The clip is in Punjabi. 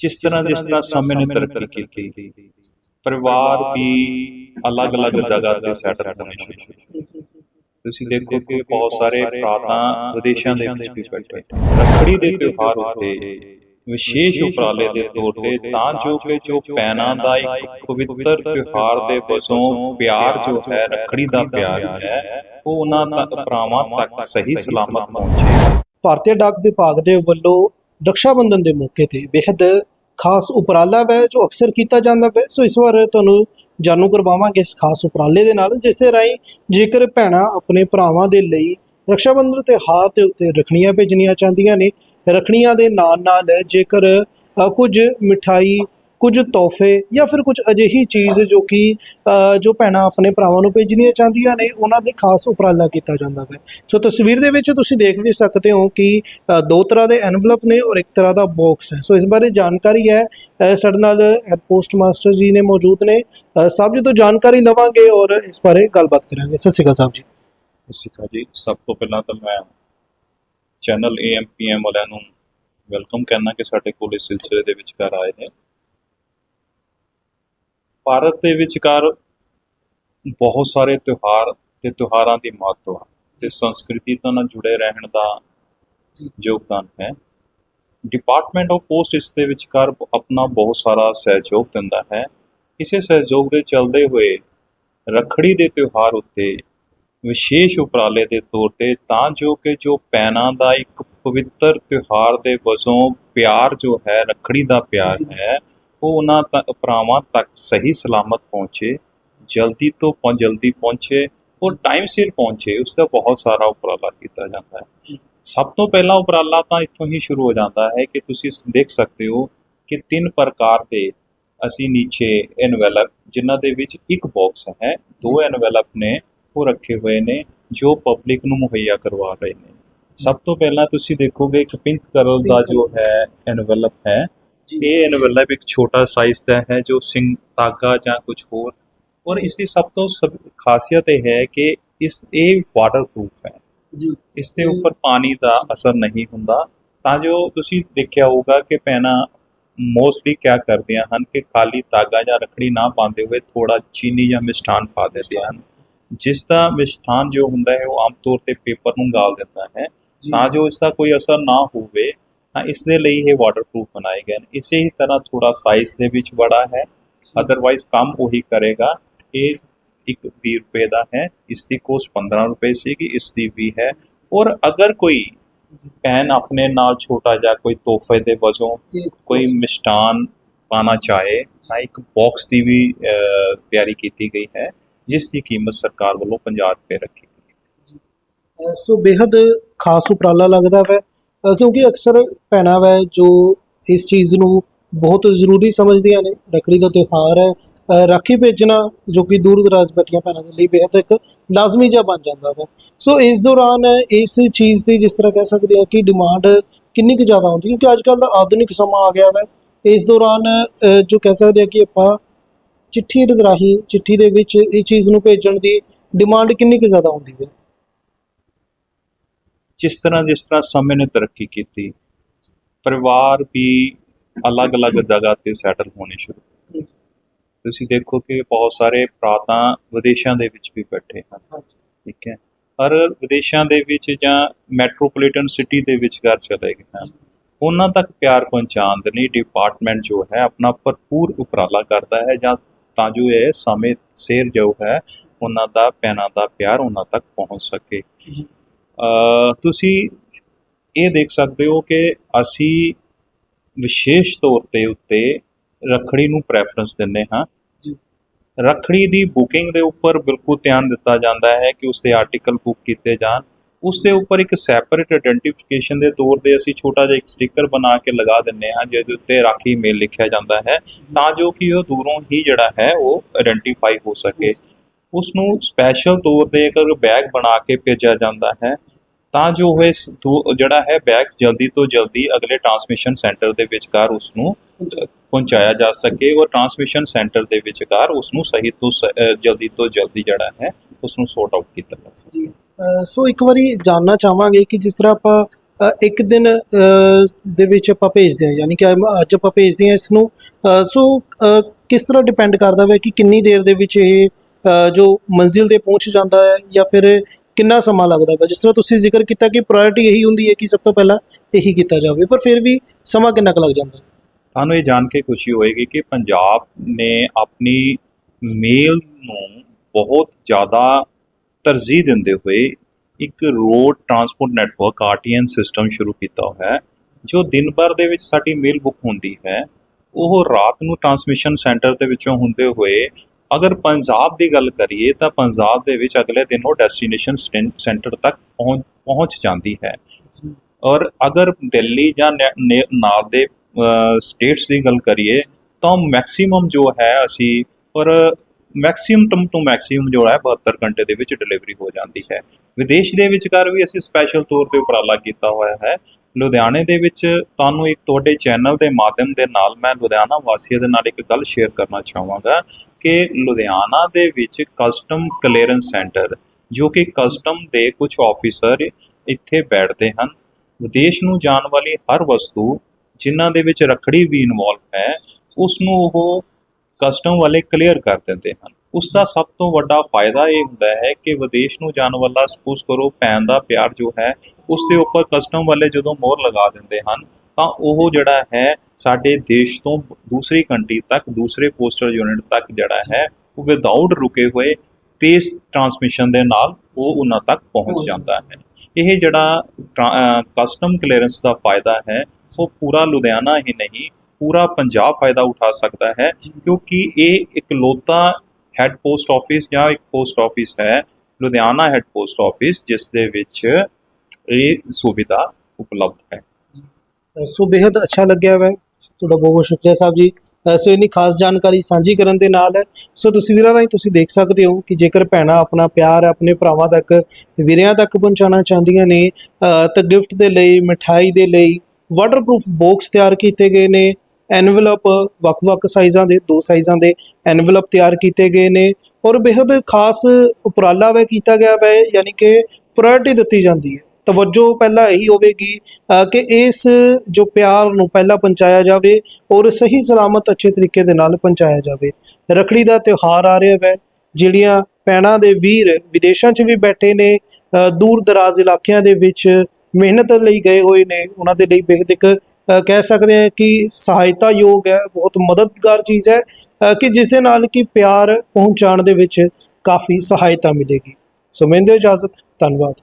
ਜਿਸ ਤਰ੍ਹਾਂ ਜਿਸ ਤਰ੍ਹਾਂ ਸਮੇਂ ਨੇ ਤਰੱਕੀ ਕੀਤੀ। ਪਰਿਵਾਰ ਵੀ ਅਲੱਗ-ਅਲੱਗ ਜਗ੍ਹਾ ਤੇ ਸੈਟਲ ਹੋਣੇ ਸ਼ੁਰੂ ਤੁਸੀਂ ਦੇਖੋ ਕਿ ਬਹੁਤ ਸਾਰੇ ਭਰਾ ਤਾਂ ਵਿਦੇਸ਼ਾਂ ਦੇ ਵਿੱਚ ਵੀ ਬੈਠੇ। ਰੱਖੜੀ ਦੇ ਤਿਉਹਾਰ ਉੱਤੇ ਵਿਸ਼ੇਸ਼ ਉਪਰਾਲੇ ਦੇ ਤੌਰ ਤੇ ਤਾਂ ਜੋ ਕਿ ਜੋ ਪੈਨਾ ਦਾ ਇੱਕ ਪਵਿੱਤਰ ਤਿਉਹਾਰ ਦੇ ਵਜੋਂ ਪਿਆਰ ਜੋ ਹੈ ਰੱਖੜੀ ਦਾ ਪਿਆਰ ਹੈ ਉਹ ਉਹਨਾਂ ਤੱਕ ਭਰਾਵਾਂ ਤੱਕ ਸਹੀ ਸਲਾਮਤ ਪਹੁੰਚੇ। ਭਾਰਤੀ ਡਾਕ ਵਿਭਾਗ ਦੇ ਵੱਲੋਂ ਰਕਸ਼ਾ ਬੰਧਨ ਦੇ ਮੌਕੇ ਤੇ ਬੇहद ਖਾਸ ਉਪਰਾਲਾ ਹੈ ਜੋ ਅਕਸਰ ਕੀਤਾ ਜਾਂਦਾ ਹੈ ਸੋ ਇਸ ਵਾਰ ਤੁਹਾਨੂੰ ਜਾਣੂ ਕਰਵਾਵਾਂਗੇ ਇਸ ਖਾਸ ਉਪਰਾਲੇ ਦੇ ਨਾਲ, ਜਿਸ ਦੇ ਰਾਹੀਂ ਜੇਕਰ ਭੈਣਾਂ ਆਪਣੇ ਭਰਾਵਾਂ ਦੇ ਲਈ ਰਕਸ਼ਾ ਬੰਧਨ ਹਾਰ ਦੇ ਉੱਤੇ ਰਖੜੀਆਂ ਭੇਜਣੀਆਂ ਚਾਹੁੰਦੀਆਂ ਨੇ ਰਖੜੀਆਂ ਦੇ ਨਾਲ ਨਾਲ ਜੇਕਰ ਕੁਝ ਮਿਠਾਈ ਕੁਝ ਤੋਹਫੇ ਜਾਂ ਫਿਰ ਕੁਝ ਅਜਿਹੀ ਚੀਜ਼ ਜੋ ਕਿ ਜੋ ਭੈਣਾਂ ਆਪਣੇ ਭਰਾਵਾਂ ਨੂੰ ਭੇਜਣੀਆਂ ਚਾਹੁੰਦੀਆਂ ਨੇ, ਉਹਨਾਂ ਦੇ ਖਾਸ ਉਪਰਾਲਾ ਕੀਤਾ ਜਾਂਦਾ ਹੈ। ਸੋ ਤਸਵੀਰ ਦੇ ਵਿੱਚ ਤੁਸੀਂ ਦੇਖ ਵੀ ਸਕਦੇ ਹੋ ਕਿ ਦੋ ਤਰ੍ਹਾਂ ਦੇ ਐਨਵਲਪ ਨੇ ਔਰ ਇੱਕ ਤਰ੍ਹਾਂ ਦਾ ਬਾਕਸ ਹੈ। ਸੋ ਇਸ ਬਾਰੇ ਜਾਣਕਾਰੀ ਹੈ। ਸਾਡੇ ਨਾਲ ਪੋਸਟ ਮਾਸਟਰ ਜੀ ਨੇ ਮੌਜੂਦ ਨੇ। ਸਾਹਿਬ ਜੀ ਤੋਂ ਜਾਣਕਾਰੀ ਲਵਾਂਗੇ ਔਰ ਇਸ ਬਾਰੇ ਗੱਲਬਾਤ ਕਰਾਂਗੇ। ਸਤਿ ਸ਼੍ਰੀ ਅਕਾਲ ਸਾਹਿਬ ਜੀ। ਸਤਿ ਸ਼੍ਰੀ ਅਕਾਲ ਜੀ। ਸਭ ਤੋਂ ਪਹਿਲਾਂ ਤਾਂ ਮੈਂ ਚੈਨਲ AMPM ਵਾਲਿਆਂ ਨੂੰ ਵੈਲਕਮ ਕਰਨਾ ਕਿ ਸਾਡੇ ਕੋਲ ਇਸ ਸਿਲਸਿਲੇ ਦੇ ਵਿਚਕਾਰ ਆਏ ਨੇ। ਭਾਰਤ ਦੇ ਵਿਚਕਾਰ ਬਹੁਤ ਸਾਰੇ ਤਿਉਹਾਰ ਤੇ ਤਿਉਹਾਰਾਂ ਦੀ ਮਹੱਤਵ ਤੇ ਸੰਸਕ੍ਰਿਤੀ ਤੋਂ ਨਾਲ ਜੁੜੇ ਰਹਿਣ ਦਾ ਯੋਗਦਾਨ ਹੈ। ਡਿਪਾਰਟਮੈਂਟ ਆਫ ਪੋਸਟ ਇਸ ਦੇ ਵਿਚਕਾਰ ਆਪਣਾ ਬਹੁਤ ਸਾਰਾ ਸਹਿਯੋਗ ਦਿੰਦਾ ਹੈ। ਇਸੇ ਸਹਿਯੋਗ ਦੇ ਚੱਲਦੇ ਹੋਏ ਰੱਖੜੀ ਦੇ ਤਿਉਹਾਰ ਉੱਤੇ ਵਿਸ਼ੇਸ਼ ਉਪਰਾਲੇ ਦੇ ਤੌਰ ਤੇ ਤਾਂ ਜੋ ਕਿ ਜੋ ਪੈਨਾ ਦਾ ਇੱਕ ਪਵਿੱਤਰ ਤਿਉਹਾਰ ਦੇ ਵਜੋਂ ਪਿਆਰ ਜੋ ਹੈ ਰੱਖੜੀ ਦਾ ਪਿਆਰ ਹੈ ਉਹ ਉਹਨਾਂ ਤੱਕ ਭਰਾਵਾਂ ਤੱਕ ਸਹੀ ਸਲਾਮਤ ਪਹੁੰਚੇ ਜਲਦੀ ਤੋਂ ਜਲਦੀ ਪਹੁੰਚੇ ਔਰ ਟਾਈਮ ਸਿਰ ਪਹੁੰਚੇ ਉਸ ਦਾ ਬਹੁਤ ਸਾਰਾ ਉਪਰਾਲਾ ਕੀਤਾ ਜਾਂਦਾ ਹੈ। ਸਭ ਤੋਂ ਪਹਿਲਾ ਉਪਰਾਲਾ ਤਾਂ ਇੱਥੋਂ ਹੀ ਸ਼ੁਰੂ ਹੋ ਜਾਂਦਾ ਹੈ ਕਿ ਤੁਸੀਂ ਦੇਖ ਸਕਦੇ ਹੋ ਕਿ ਤਿੰਨ ਪ੍ਰਕਾਰ ਦੇ ਅਸੀਂ ਨੀਚੇ ਐਨਵੈਲਪ ਜਿਨ੍ਹਾਂ ਦੇ ਵਿੱਚ ਇੱਕ ਬਾਕਸ ਹੈ ਦੋ ਐਨਵੈਲਪ ਨੇ ਉਹ ਰੱਖੇ ਹੋਏ ਨੇ ਜੋ ਪਬਲਿਕ ਨੂੰ ਮੁਹੱਈਆ ਕਰਵਾ ਰਹੇ ਨੇ। ਸਭ ਤੋਂ ਪਹਿਲਾਂ ਤੁਸੀਂ ਦੇਖੋਗੇ ਇੱਕ ਪਿੰਕ ਕਲਰ ਦਾ ਜੋ ਹੈ ਐਨਵੈਲਪ ਹੈ ਇਹ ਐਨਵੈਲਪ ਇੱਕ ਛੋਟਾ ਸਾਈਜ਼ ਦਾ ਹੈ ਜੋ ਸਿੰਗ ਧਾਗਾ ਜਾਂ ਕੁਝ ਹੋਰ। ਔਰ ਇਸ ਦੀ ਸਭ ਤੋਂ ਖਾਸੀਅਤ ਇਹ ਹੈ ਕਿ ਇਸ ਇਹ ਵਾਟਰਪ੍ਰੂਫ ਹੈ। ਜੀ। ਇਸ ਦੇ ਉੱਪਰ ਪਾਣੀ ਦਾ ਅਸਰ ਨਹੀਂ ਹੁੰਦਾ। ਤਾਂ ਜੋ ਤੁਸੀਂ ਦੇਖਿਆ ਹੋਊਗਾ ਕਿ ਪੈਨਾ ਮੋਸਟਲੀ ਕਿਆ ਕਰਦੀਆਂ ਹਨ ਕਿ ਖਾਲੀ ਧਾਗਾ ਜਾਂ ਰੱਖੜੀ ਨਾ ਪਾਉਂਦੇ ਹੋਏ ਥੋੜਾ ਚੀਨੀ ਜਾਂ ਮਿਸ਼ਠਾਨ ਪਾ ਦਿੰਦੇ ਹਨ। ਜਿਸ ਦਾ ਮਿਸ਼ਠਾਨ ਜੋ ਹੁੰਦਾ ਹੈ ਉਹ ਆਮ ਤੌਰ ਤੇ ਪੇਪਰ ਨੂੰ ਗਾਲ ਦਿੰਦਾ ਹੈ। ਤਾਂ ਜੋ ਇਸ ਦਾ ਕੋਈ ਅਸਰ ਨਾ ਹੋਵੇ ਤਾਂ ਇਸ ਦੇ ਲਈ ਇਹ ਵਾਟਰਪ੍ਰੂਫ ਬਣਾਏ ਗਏ ਨੇ। ਇਸੇ ਹੀ ਤਰ੍ਹਾਂ ਥੋੜਾ ਸਾਈਜ਼ ਦੇ ਵਿੱਚ ਬੜਾ ਹੈ। ਅਦਰਵਾਈਜ਼ ਕੰਮ ਉਹੀ ਕਰੇਗਾ। ਇਹ ਇੱਕ 20 ਰੁਪਏ ਦਾ ਹੈ। ਇਸ ਦੀ ਕੋਸਟ 15 ਰੁਪਏ ਸੀਗੀ ਇਸ ਦੀ ਵੀ ਹੈ। ਔਰ ਅਗਰ ਕੋਈ ਭੈਣ ਆਪਣੇ ਨਾਲ ਛੋਟਾ ਜਿਹਾ ਕੋਈ ਤੋਹਫੇ ਦੇ ਵਜੋਂ ਕੋਈ ਮਿਸ਼ਟਾਨ ਪਾਣਾ ਚਾਹੇ ਤਾਂ ਇੱਕ ਬਾਕਸ ਦੀ ਵੀ ਤਿਆਰੀ ਕੀਤੀ ਗਈ ਹੈ। ਜਿਸ ਦੀ ਕੀਮਤ ਸਰਕਾਰ ਵੱਲੋਂ 50 ਰੁਪਏ ਰੱਖੀ ਗਈ ਹੈ। ਸੋ ਬੇहद ਖਾਸ ਉਪਰਾਲਾ ਲੱਗਦਾ ਹੈ ਕਿਉਂਕਿ ਅਕਸਰ ਭੈਣਾਂ ਵੈ ਜੋ ਇਸ ਚੀਜ਼ ਨੂੰ ਬਹੁਤ ਜ਼ਰੂਰੀ ਸਮਝਦੀਆਂ ਨੇ, ਰੱਖੜੀ ਦਾ ਤਿਉਹਾਰ ਹੈ ਰਾਖੀ ਭੇਜਣਾ ਜੋ ਕਿ ਦੂਰ ਦਰਾਜ਼ ਬੈਠੀਆਂ ਭੈਣਾਂ ਦੇ ਲਈ ਬੇਹੱਦ ਇੱਕ ਲਾਜ਼ਮੀ ਜਿਹਾ ਬਣ ਜਾਂਦਾ ਹੈ ਸੋ ਇਸ ਦੌਰਾਨ ਇਸ ਚੀਜ਼ ਦੀ ਜਿਸ ਤਰ੍ਹਾਂ ਕਹਿ ਸਕਦੇ ਹਾਂ ਕਿ ਡਿਮਾਂਡ ਕਿੰਨੀ ਕੁ ਜ਼ਿਆਦਾ ਹੁੰਦੀ ਕਿਉਂਕਿ ਅੱਜ ਕੱਲ ਦਾ ਆਧੁਨਿਕ ਸਮਾਂ ਆ ਗਿਆ ਹੈ ਇਸ ਦੌਰਾਨ ਜੋ ਕਹਿ ਸਕਦੇ ਹਾਂ ਕਿ ਆਪਾਂ ਚਿੱਠੀ ਦੇ ਰਾਹੀਂ, ਚਿੱਠੀ ਦੇ ਵਿੱਚ ਇਸ ਚੀਜ਼ ਨੂੰ ਭੇਜਣ ਦੀ ਡਿਮਾਂਡ ਕਿੰਨੀ ਕੁ ਜ਼ਿਆਦਾ ਹੁੰਦੀ ਹੈ। ਜਿਸ ਤਰ੍ਹਾਂ ਜਿਸ ਤਰ੍ਹਾਂ ਸਮੇਂ ਨੇ ਤਰੱਕੀ ਕੀਤੀ, ਪਰਿਵਾਰ ਵੀ ਅਲੱਗ-ਅਲੱਗ ਜਗ੍ਹਾ ਤੇ ਸੈਟਲ ਹੋਣੇ ਸ਼ੁਰੂ ਹੋਏ ਤੁਸੀਂ ਦੇਖੋ ਕਿ ਬਹੁਤ ਸਾਰੇ ਭਰਾ ਤਾਂ ਵਿਦੇਸ਼ਾਂ ਦੇ ਵਿੱਚ ਵੀ ਬੈਠੇ ਹਨ, ਠੀਕ ਹੈ। ਪਰ ਵਿਦੇਸ਼ਾਂ ਦੇ ਵਿੱਚ ਜਾਂ ਮੈਟਰੋਪੋਲੀਟਨ ਸਿਟੀ ਦੇ ਵਿੱਚ ਘਰ ਚਲੇ ਗਏ ਹਨ, ਉਹਨਾਂ ਤੱਕ ਪਿਆਰ ਪਹੁੰਚਾਉਣ ਦੇ ਲਈ ਡਿਪਾਰਟਮੈਂਟ ਜੋ ਹੈ ਆਪਣਾ ਭਰਪੂਰ ਉਪਰਾਲਾ ਕਰਦਾ ਹੈ ਜਾਂ ਤਾਂ ਜੋ ਇਹ ਸਮੇਂ ਸਿਰ ਜੋ ਹੈ, ਉਹਨਾਂ ਦਾ ਪੈਨਾ ਦਾ ਪਿਆਰ ਉਹਨਾਂ ਤੱਕ ਪਹੁੰਚ ਸਕੇ। ਤੁਸੀਂ ਇਹ ਦੇਖ ਸਕਦੇ ਹੋ ਕਿ ਅਸੀਂ ਵਿਸ਼ੇਸ਼ ਤੌਰ ਤੇ ਉੱਤੇ ਰੱਖੜੀ ਨੂੰ ਪ੍ਰੈਫਰੈਂਸ ਦਿੰਦੇ ਹਾਂ। ਜੀ। ਰੱਖੜੀ ਦੀ ਬੁਕਿੰਗ ਦੇ ਉੱਪਰ ਬਿਲਕੁਲ ਧਿਆਨ ਦਿੱਤਾ ਜਾਂਦਾ ਹੈ ਕਿ ਉਸ ਦੇ ਆਰਟੀਕਲ ਬੁੱਕ ਕੀਤੇ ਜਾਣ। ਉਸ ਦੇ ਉੱਪਰ ਇੱਕ ਸੈਪਰੇਟ ਆਇਡੈਂਟੀਫਿਕੇਸ਼ਨ ਦੇ ਤੌਰ ਤੇ ਅਸੀਂ ਛੋਟਾ ਜਿਹਾ ਇੱਕ ਸਟicker ਬਣਾ ਕੇ ਲਗਾ ਦਿੰਨੇ ਹਾਂ ਜਿਹਦੇ ਉੱਤੇ ਰਾਖੀ ਮੇਲ ਲਿਖਿਆ ਜਾਂਦਾ ਹੈ ਤਾਂ ਜੋ ਕਿ ਉਹ ਦੂਰੋਂ ਹੀ ਜਿਹੜਾ ਹੈ ਉਹ ਆਇਡੈਂਟੀਫਾਈ ਹੋ ਸਕੇ। ਉਸ ਨੂੰ ਸਪੈਸ਼ਲ ਤੌਰ ਤੇ ਇੱਕ ਬੈਗ ਬਣਾ ਕੇ ਭੇਜਿਆ ਜਾਂਦਾ ਹੈ। ਤਾਂ ਜੋ ਉਹ ਇਸ ਜਿਹੜਾ ਹੈ ਬੈਗ ਜਲਦੀ ਤੋਂ ਜਲਦੀ ਅਗਲੇ ਟਰਾਂਸਮਿਸ਼ਨ ਸੈਂਟਰ ਦੇ ਵਿਚਕਾਰ ਉਸ ਨੂੰ ਪਹੁੰਚਾਇਆ ਜਾ ਸਕੇ ਔਰ ਟਰਾਂਸਮਿਸ਼ਨ ਸੈਂਟਰ ਦੇ ਵਿਚਕਾਰ ਉਸ ਨੂੰ ਸਹੀ ਤੋਂ ਜਲਦੀ ਤੋਂ ਜਲਦੀ ਜਿਹੜਾ ਹੈ ਉਸ ਨੂੰ ਸੌਰਟ ਆਊਟ ਕੀਤਾ ਜਾ ਸਕੇ। ਸੋ ਇੱਕ ਵਾਰੀ ਜਾਨਣਾ ਚਾਹਾਂਗੇ ਕਿ ਜਿਸ ਤਰ੍ਹਾਂ ਆਪਾਂ ਇੱਕ ਦਿਨ ਦੇ ਵਿੱਚ ਆਪਾਂ ਭੇਜਦੇ ਹਾਂ, ਯਾਨੀ ਕਿ ਅੱਜ ਆਪਾਂ ਭੇਜਦੇ ਹਾਂ ਇਸ ਨੂੰ ਸੋ ਕਿਸ ਤਰ੍ਹਾਂ ਡਿਪੈਂਡ ਕਰਦਾ ਹੈ ਕਿ ਕਿੰਨੀ ਦੇਰ ਦੇ ਵਿੱਚ ਇਹ ਜੋ ਮੰਜ਼ਿਲ ਤੇ ਪਹੁੰਚ ਜਾਂਦਾ ਹੈ ਜਾਂ ਫਿਰ ਕਿੰਨਾ ਸਮਾਂ ਲੱਗਦਾ ਹੈ? ਜਿਸ ਤਰ੍ਹਾਂ ਤੁਸੀਂ ਜ਼ਿਕਰ ਕੀਤਾ ਕਿ ਪ੍ਰਾਇੋਰਟੀ ਇਹੀ ਹੁੰਦੀ ਹੈ ਕਿ ਸਭ ਤੋਂ ਪਹਿਲਾਂ ਇਹੀ ਕੀਤਾ ਜਾਵੇ, ਪਰ ਫਿਰ ਵੀ ਸਮਾਂ ਕਿੰਨਾ ਕੁ ਲੱਗ ਜਾਂਦਾ ਹੈ? ਤੁਹਾਨੂੰ ਇਹ ਜਾਣ ਕੇ ਖੁਸ਼ੀ ਹੋਏਗੀ ਕਿ ਪੰਜਾਬ ਨੇ ਆਪਣੀ ਮੇਲ ਨੂੰ ਬਹੁਤ ਜ਼ਿਆਦਾ ਤਰਜੀਹ ਦਿੰਦੇ ਹੋਏ ਇੱਕ road transport network RTN system ਸ਼ੁਰੂ ਕੀਤਾ ਹੋਇਆ ਹੈ, ਜੋ ਦਿਨ ਭਰ ਦੇ ਵਿੱਚ ਸਾਡੀ ਮੇਲ ਬੁੱਕ ਹੁੰਦੀ ਹੈ। ਉਹ ਰਾਤ ਨੂੰ ਟਰਾਂਸਮਿਸ਼ਨ ਸੈਂਟਰ ਦੇ ਵਿੱਚੋਂ ਹੁੰਦੇ ਹੋਏ ਅਗਰ ਪੰਜਾਬ ਦੀ ਗੱਲ ਕਰੀਏ ਤਾਂ ਪੰਜਾਬ ਦੇ ਵਿੱਚ ਅਗਲੇ ਦਿਨ ਉਹ ਡੈਸਟੀਨੇਸ਼ਨ ਸੈਂਟਰ ਤੱਕ ਪਹੁੰਚ ਪਹੁੰਚ ਜਾਂਦੀ ਹੈ। ਔਰ ਅਗਰ ਦਿੱਲੀ ਜਾਂ ਨੈ- ਨਾਲ ਦੇ ਸਟੇਟਸ ਦੀ ਗੱਲ ਕਰੀਏ ਤਾਂ ਮੈਕਸਿਮਮ ਜੋ ਹੈ ਅਸੀਂ ਪਰ ਮੈਕਸਿਮਮ ਟੂ ਮੈਕਸਿਮਮ ਜੋ ਹੈ 72 ਘੰਟੇ ਦੇ ਵਿੱਚ ਡਿਲੀਵਰੀ ਹੋ ਜਾਂਦੀ ਹੈ। ਵਿਦੇਸ਼ ਦੇ ਵਿਚਕਾਰ ਵੀ ਅਸੀਂ ਸਪੈਸ਼ਲ ਤੌਰ ਤੇ ਉਪਰਾਲਾ ਕੀਤਾ ਹੋਇਆ ਹੈ। ਲੁਧਿਆਣੇ ਦੇ ਵਿੱਚ ਤੁਹਾਨੂੰ ਇੱਕ ਤੁਹਾਡੇ ਚੈਨਲ ਦੇ ਮਾਧਿਅਮ ਦੇ ਨਾਲ ਮੈਂ ਲੁਧਿਆਣਾ ਵਾਸੀਆਂ ਦੇ ਨਾਲ ਇੱਕ ਗੱਲ ਸ਼ੇਅਰ ਕਰਨਾ ਚਾਹਾਂਗਾ ਕਿ ਲੁਧਿਆਣਾ ਦੇ ਵਿੱਚ ਕਸਟਮ ਕਲੀਅਰੈਂਸ ਸੈਂਟਰ ਜੋ ਕਿ ਕਸਟਮ ਦੇ ਕੁਝ ਆਫੀਸਰ ਇੱਥੇ ਬੈਠਦੇ ਹਨ। ਵਿਦੇਸ਼ ਨੂੰ ਜਾਣ ਵਾਲੀ ਹਰ ਵਸਤੂ ਜਿਨ੍ਹਾਂ ਦੇ ਵਿੱਚ ਰੱਖੜੀ ਵੀ ਇਨਵੋਲਵ ਹੈ ਉਸ ਨੂੰ ਉਹ ਕਸਟਮ ਵਾਲੇ ਕਲੀਅਰ ਕਰ ਦਿੰਦੇ ਹਨ। ਉਸ ਦਾ ਸਭ ਤੋਂ ਵੱਡਾ ਫਾਇਦਾ ਇਹ ਹੁੰਦਾ ਹੈ ਕਿ ਵਿਦੇਸ਼ ਨੂੰ ਜਾਣ ਵਾਲਾ ਸਪੋਜ਼ ਕਰੋ ਭੈਣ ਦਾ ਪਿਆਰ ਜੋ ਹੈ ਉਸ ਦੇ ਉੱਪਰ ਕਸਟਮ ਵਾਲੇ ਜਦੋਂ ਮੋਹਰ ਲਗਾ ਦਿੰਦੇ ਹਨ ਤਾਂ ਉਹ ਜਿਹੜਾ ਹੈ ਸਾਡੇ ਦੇਸ਼ ਤੋਂ ਦੂਸਰੀ ਕੰਟਰੀ ਤੱਕ ਦੂਸਰੇ ਪੋਸਟਲ ਯੂਨਿਟ ਤੱਕ ਜਿਹੜਾ ਹੈ ਉਹ ਵਿਦਆਊਟ ਰੁਕੇ ਹੋਏ ਤੇਜ਼ ਟਰਾਂਸਮਿਸ਼ਨ ਦੇ ਨਾਲ ਉਹ ਉਹਨਾਂ ਤੱਕ ਪਹੁੰਚ ਪਹੁੰਚ ਜਾਂਦਾ ਹੈ। ਇਹ ਜਿਹੜਾ ਕਸਟਮ ਕਲੀਅਰੈਂਸ ਦਾ ਫਾਇਦਾ ਹੈ ਉਹ ਪੂਰਾ ਲੁਧਿਆਣਾ ਹੀ ਨਹੀਂ ਪੂਰਾ ਪੰਜਾਬ ਫਾਇਦਾ ਉਠਾ ਸਕਦਾ ਹੈ, ਕਿਉਂਕਿ ਇਹ ਇਕਲੌਤਾ ਹੈੱਡ ਪੋਸਟ ਆਫਿਸ ਜਾਂ ਇੱਕ ਪੋਸਟ ਆਫਿਸ ਹੈ, ਲੁਧਿਆਣਾ ਹੈੱਡ ਪੋਸਟ ਆਫਿਸ ਜਿਸ ਦੇ ਵਿੱਚ ਇਹ ਸੁਵਿਧਾ ਉਪਲਬਧ ਹੈ। ਸੋ ਬੇहद ਅੱਛਾ ਲੱਗਿਆ ਵੈ। ਤੁਹਾਡਾ ਬਹੁਤ ਬਹੁਤ ਸ਼ੁਕਰੀਆ ਸਾਹਿਬ ਜੀ। ਸੋ ਇੰਨੀ ਖਾਸ ਜਾਣਕਾਰੀ ਸਾਂਝੀ ਕਰਨ ਦੇ ਨਾਲ, ਸੋ ਤਸਵੀਰਾਂ ਰਾਹੀਂ ਤੁਸੀਂ ਦੇਖ ਸਕਦੇ ਹੋ ਕਿ ਜੇਕਰ ਭੈਣਾਂ ਆਪਣਾ ਪਿਆਰ, ਆਪਣੇ ਭਰਾਵਾਂ ਤੱਕ, ਵੀਰਿਆਂ ਤੱਕ ਪਹੁੰਚਾਉਣਾ ਚਾਹੁੰਦੀਆਂ ਨੇ ਤਾਂ ਗਿਫਟ ਦੇ ਲਈ, ਮਿਠਾਈ ਦੇ ਲਈ ਵਾਟਰਪ੍ਰੂਫ ਬਾਕਸ ਤਿਆਰ ਕੀਤੇ ਗਏ ਨੇ। ਐਨਵਲਪ ਵੱਖ-ਵੱਖ ਸਾਈਜ਼ਾਂ ਦੇ, ਦੋ ਸਾਈਜ਼ਾਂ ਦੇ ਐਨਵਲਪ ਤਿਆਰ ਕੀਤੇ ਗਏ ਨੇ ਔਰ ਬੇहद ਖਾਸ ਉਪਰਾਲਾ ਵੈ ਕੀਤਾ ਗਿਆ ਵੈ, ਯਾਨੀ ਕਿ ਪ੍ਰਾਇੋਰਟੀ ਦਿੱਤੀ ਜਾਂਦੀ ਹੈ। ਤਵੱਜੋ ਪਹਿਲਾਂ ਇਹੀ ਹੋਵੇਗੀ ਕਿ ਇਸ ਜੋ ਪਿਆਰ ਨੂੰ ਪਹਿਲਾਂ ਪਹੁੰਚਾਇਆ ਜਾਵੇ ਔਰ ਸਹੀ ਸਲਾਮਤ ਅੱਛੇ ਤਰੀਕੇ ਦੇ ਨਾਲ ਪਹੁੰਚਾਇਆ ਜਾਵੇ। ਰਖੜੀ ਦਾ ਤਿਉਹਾਰ ਆ ਰਿਹਾ ਹੈ ਜਿਹੜੀਆਂ ਪੈਣਾ ਦੇ ਵੀਰ ਵਿਦੇਸ਼ਾਂ 'ਚ ਵੀ ਬੈਠੇ ਨੇ ਦੂਰ ਦਰਾਜ਼ ਇਲਾਕਿਆਂ ਦੇ ਵਿੱਚ ਮਿਹਨਤ ਲਈ ਗਏ ਹੋਏ ਨੇ, ਉਹਨਾਂ ਦੇ ਲਈ ਬੇਹਦ ਇੱਕ ਕਹਿ ਸਕਦੇ ਹਾਂ ਕਿ ਸਹਾਇਤਾ ਯੋਗ ਹੈ, ਬਹੁਤ ਮਦਦਗਾਰ ਚੀਜ਼ ਹੈ ਕਿ ਜਿਸ ਦੇ ਨਾਲ ਕਿ ਪਿਆਰ ਪਹੁੰਚਾਉਣ ਦੇ ਵਿੱਚ ਕਾਫੀ ਸਹਾਇਤਾ ਮਿਲੇਗੀ। ਸੋ ਮੈਨੂੰ ਦਿਓ ਇਜਾਜ਼ਤ, ਧੰਨਵਾਦ।